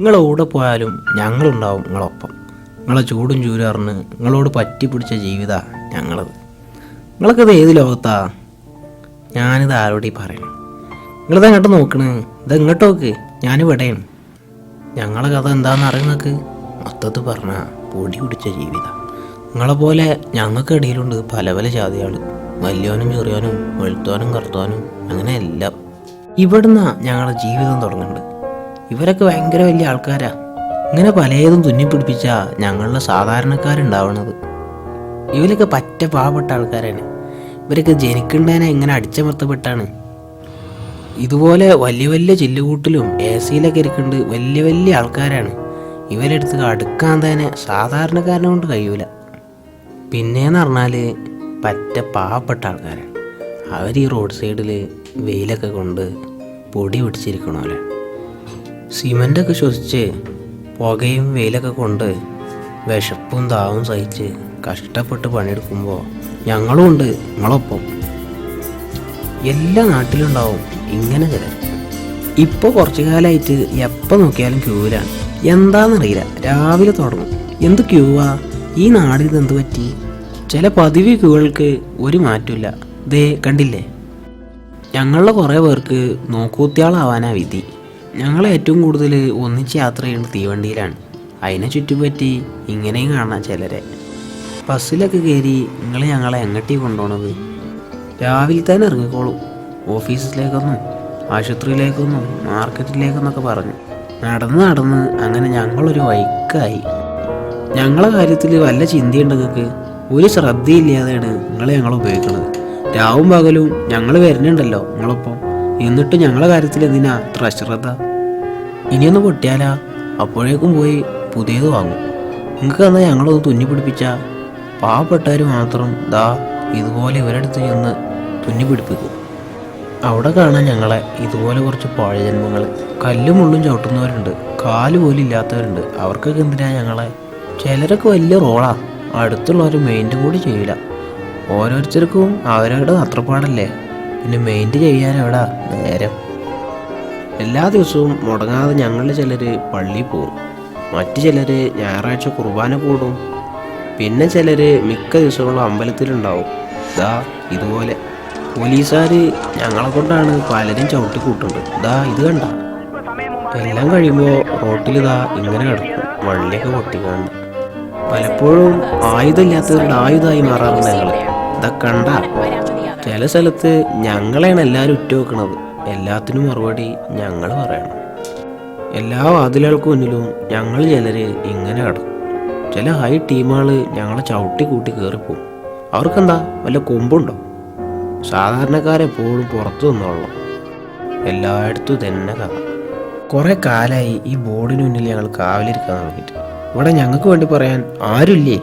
നിങ്ങൾ കൂടെ പോയാലും ഞങ്ങളുണ്ടാവും നിങ്ങളൊപ്പം. നിങ്ങളെ ചൂടും ചൂരാറിന് നിങ്ങളോട് പറ്റി പിടിച്ച ജീവിത ഞങ്ങളത്. നിങ്ങളൊക്കെ ഇത് ഏത് ലോകത്താ? ഞാനിത് ആരോടീ പറയണം? നിങ്ങളിത് എങ്ങോട്ട് നോക്കണേ? ഇത് എങ്ങോട്ട് നോക്ക്. ഞാനിവിടെയാണ്. ഞങ്ങളെ കഥ എന്താണെന്ന് അറിയുന്നക്ക് മൊത്തത്തിൽ പറഞ്ഞ പൊടി പിടിച്ച ജീവിതം. നിങ്ങളെ പോലെ ഞങ്ങൾക്ക് ഇടയിലുണ്ട് പല പല ജാതികൾ വലിയവനും ചെറിയവനും വെളുത്തവനും കറുത്തവനും അങ്ങനെ എല്ലാം. ഇവിടുന്ന ഞങ്ങളുടെ ജീവിതം തുടങ്ങുന്നുണ്ട് ഇവരൊക്കെ ഭയങ്കര വലിയ ആൾക്കാരാ. ഇങ്ങനെ പലതും തുന്നിപ്പിടിപ്പിച്ച ഞങ്ങളുടെ സാധാരണക്കാരുണ്ടാവണത്. ഇവരൊക്കെ പറ്റ പാവപ്പെട്ട ആൾക്കാരാണ്. ഇവരൊക്കെ ജനിക്കേണ്ടതിനെ ഇങ്ങനെ അടിച്ചമർത്തപ്പെട്ടാണ്. ഇതുപോലെ വലിയ വലിയ ചില്ലുകൂട്ടിലും എ സിയിലൊക്കെ ഇരിക്കുന്നുണ്ട് വലിയ വലിയ ആൾക്കാരാണ്. ഇവരെടുത്ത് അടുക്കാൻ തന്നെ സാധാരണക്കാരനെ കൊണ്ട് കഴിയൂല. പിന്നെന്ന് പറഞ്ഞാൽ പറ്റ പാവപ്പെട്ട ആൾക്കാരാണ് അവർ ഈ റോഡ് സൈഡിൽ വെയിലൊക്കെ കൊണ്ട് പൊടി പിടിച്ചിരിക്കണോലെ. സിമന്റൊക്കെ ശ്വസിച്ച് പുകയും വെയിലൊക്കെ കൊണ്ട് വിശപ്പും താവും സഹിച്ച് കഷ്ടപ്പെട്ട് പണിയെടുക്കുമ്പോൾ ഞങ്ങളും ഉണ്ട് നിങ്ങളൊപ്പം എല്ലാ നാട്ടിലുണ്ടാവും ഇങ്ങനെ ചില. ഇപ്പോൾ കുറച്ചു കാലമായിട്ട് എപ്പോൾ നോക്കിയാലും ക്യൂവിലാണ് എന്താണെന്നറിയില്ല രാവിലെ തുടങ്ങും. എന്ത് ക്യൂവാ? ഈ നാടിന് എന്ത് പറ്റി? ചില പതിവ് ക്യൂകൾക്ക് ഒരു മാറ്റമില്ല. ദേ കണ്ടില്ലേ? ഞങ്ങളുടെ കുറേ പേർക്ക് നോക്കൂത്തിയാളാവാനാ വിധി. ഞങ്ങൾ ഏറ്റവും കൂടുതൽ ഒന്നിച്ച് യാത്ര ചെയ്യുന്നത് തീവണ്ടിയിലാണ്. അതിനെ ചുറ്റിപ്പറ്റി ഇങ്ങനെയും കാണാം ചിലരെ. ബസ്സിലൊക്കെ കയറി നിങ്ങൾ ഞങ്ങളെ എങ്ങട്ടി കൊണ്ടുപോണത് രാവിലെ തന്നെ ഇറങ്ങിക്കോളൂ. ഓഫീസിലേക്കൊന്നും ആശുപത്രിയിലേക്കൊന്നും മാർക്കറ്റിലേക്കൊന്നൊക്കെ പറഞ്ഞു. നടന്ന് നടന്ന് അങ്ങനെ ഞങ്ങളൊരു വൈക്കായി. ഞങ്ങളെ കാര്യത്തിൽ വല്ല ചിന്തയുണ്ടെങ്കിൽ ഒരു ശ്രദ്ധയില്ലാതെയാണ് നിങ്ങൾ ഞങ്ങൾ ഉപയോഗിക്കുന്നത് രാവും പകലും ഞങ്ങൾ വരുന്നുണ്ടല്ലോ നിങ്ങളൊപ്പം. എന്നിട്ട് ഞങ്ങളെ കാര്യത്തിൽ എന്തിനാ അത്ര അശ്രദ്ധ? ഇനിയൊന്ന് പൊട്ടിയാലാ. അപ്പോഴേക്കും പോയി പുതിയത് വാങ്ങും. നിങ്ങൾക്ക് എന്നാൽ ഞങ്ങളൊന്ന് തുന്നി പിടിപ്പിച്ച. പാവപ്പെട്ടവർ മാത്രം ദാ ഇതുപോലെ ഇവരടുത്ത് ചെന്ന് തുന്നി പിടിപ്പിക്കും. അവിടെ കാണാൻ ഞങ്ങളെ ഇതുപോലെ കുറച്ച് പഴജന്മങ്ങൾ കല്ലും മുള്ളും ചവിട്ടുന്നവരുണ്ട്. കാൽ പോലും ഇല്ലാത്തവരുണ്ട്. അവർക്കൊക്കെ എന്തിനാ ഞങ്ങളെ? ചിലരൊക്കെ വലിയ റോളാ. അടുത്തുള്ളവർ മെയിന്റ് കൂടി ചെയ്യില്ല ഓരോരുത്തർക്കും അവരവരുടെ അത്രപ്പാടല്ലേ. പിന്നെ മെയിന്റ് ചെയ്യാൻ എവിടാ? നേരം. എല്ലാ ദിവസവും മുടങ്ങാതെ ഞങ്ങളിൽ ചിലർ പള്ളി പോകും. മറ്റു ചിലർ ഞായറാഴ്ച കുർബാന കൂടും. പിന്നെ ചിലർ മിക്ക ദിവസങ്ങളും അമ്പലത്തിലുണ്ടാവും. ദാ ഇതുപോലെ പോലീസുകാർ ഞങ്ങളെ കൊണ്ടാണ് പലരും ചവിട്ടി കൂട്ടുന്നത്. ദാ ഇത് കണ്ട. എല്ലാം കഴിയുമ്പോൾ റോട്ടിൽ ഇതാ ഇങ്ങനെ കിടക്കും. വള്ളിയൊക്കെ പൊട്ടിക്കാണ്ട്. പലപ്പോഴും ആയുധമില്ലാത്തവരുടെ ആയുധമായി മാറാറുണ്ട് ഞങ്ങൾ ഇതാ കണ്ട. ചില സ്ഥലത്ത് ഞങ്ങളെയാണ് എല്ലാവരും ഉറ്റുവെക്കണത് എല്ലാത്തിനും മറുപടി ഞങ്ങൾ പറയണം. എല്ലാ വാതിലുകൾക്ക് മുന്നിലും ഞങ്ങൾ ചിലര് ഇങ്ങനെ കിടക്കും. ചില ഹൈ ടീമുകൾ ഞങ്ങളെ ചവിട്ടി കൂട്ടി കയറിപ്പോവും അവർക്കെന്താ? വല്ല കൊമ്പുണ്ടോ? സാധാരണക്കാരെപ്പോഴും പുറത്തു നിന്നോളണം. എല്ലായിടത്തും തന്നെ കഥ. കുറേ കാലമായി ഈ ബോർഡിന് മുന്നിൽ ഞങ്ങൾ കാവലിരിക്കാൻ തുടങ്ങിയിട്ട്. ഇവിടെ ഞങ്ങൾക്ക് വേണ്ടി പറയാൻ ആരുമില്ലേ?